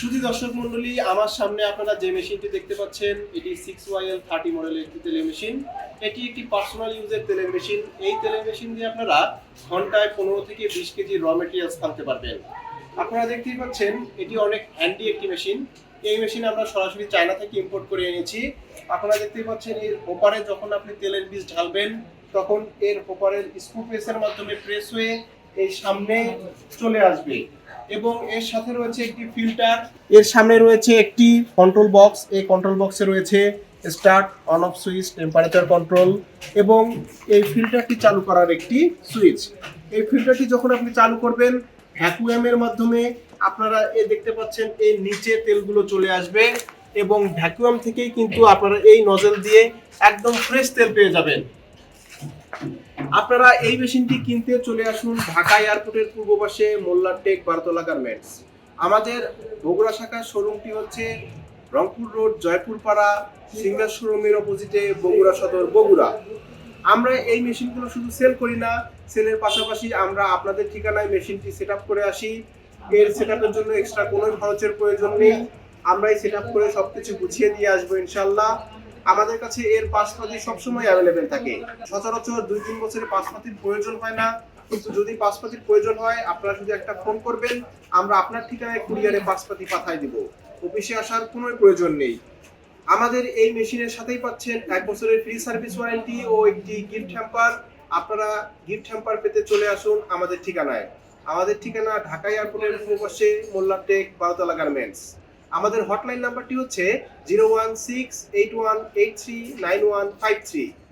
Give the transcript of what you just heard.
শুধু দর্শক মন্ডলী আমার সামনে আপনারা যে মেশিনটি দেখতে পাচ্ছেন, এটি সিক্স ওয়াইএল থার্টি মডেলের একটি তেলের মেশিন। এটি একটি পার্সোনাল ইউজের তেলের মেশিন। এই তেলের মেশিন দিয়ে আপনারা ঘন্টায় পনেরো থেকে বিশ কেজি র মেটেরিয়ালস আনতে পারবেন। আপনারা দেখতেই পাচ্ছেন, এটি অনেক হ্যান্ডি একটি মেশিন। এই মেশিন আমরা সরাসরি চায়না থেকে ইম্পোর্ট করে এনেছি। আপনারা দেখতেই পাচ্ছেন, এর ওপারে যখন আপনি তেলের বীজ ঢালবেন, তখন এর ওপারের স্ক্রু প্রেসের মাধ্যমে প্রেস হয়ে এই সামনে চলে আসবে। এবং এর সাথে রয়েছে একটি ফিল্টার এর সামনে রয়েছে একটি কন্ট্রোল বক্স এই কন্ট্রোল বক্সে রয়েছে start on off switch temperature control এবং এই ফিল্টারটি চালু করার একটি সুইচ এই ফিল্টারটি যখন আপনি চালু করবেন ভ্যাকুয়ামের মাধ্যমে আপনারা এ দেখতে পাচ্ছেন এই নিচে তেলগুলো চলে আসবে এবং ভ্যাকুয়াম থেকেই কিন্তু আপনারা এই নজল দিয়ে একদম ফ্রেশ তেল পেয়ে যাবেন। আপনারা এই মেশিনটি কিনতে চলে আসুন ঢাকা এয়ারপোর্টের পূর্ব পাশে মোল্লার টেক বারতলা গার্মেন্টস আমাদের বগুড়া শাখার শোরুমটি হচ্ছে রংপুর রোড জয়পুর পাড়া সিঙ্গার শোরুমের অপোজিটে বগুড়া সদর বগুড়া। আমরা এই মেশিনগুলো শুধু সেল করি না, সেলের পাশাপাশি আমরা আপনাদের ঠিকানায় মেশিনটি সেট করে আসি। এর সেট জন্য এক্সট্রা কোনো খরচের প্রয়োজন নেই। আমরাই সেট করে সবকিছু গুছিয়ে দিয়ে আসব ইনশাল্লাহ আমাদের কাছে এর পাসপাতি সবসময় অ্যাভেলেবেল থাকে। সচরাচর দুই তিন বছরের পাসপাতির প্রয়োজন হয় না। কিন্তু যদি পাসপাতির প্রয়োজন হয়, আপনারা শুধু একটা ফোন করবেন, আমরা আপনার ঠিকানায় কুরিয়ারে পাসপাতি পাঠাই দিব। অফিসে আসার কোনো প্রয়োজন নেই। আমাদের এই মেশিনের সাথেই পাচ্ছেন এক বছরের ফ্রি সার্ভিস ওয়ারেন্টি ও একটি গিফট হ্যাম্পার আপনারা গিফট হ্যাম্পার পেতে চলে আসুন আমাদের ঠিকানায়। আমাদের ঠিকানা ঢাকা এয়ারপোর্টের পূর্ব পাশে মোল্লা টেক বারোতলা গার্মেন্টস আমাদের হটলাইন নাম্বারটি হচ্ছে zero one six eight one eight three nine one five three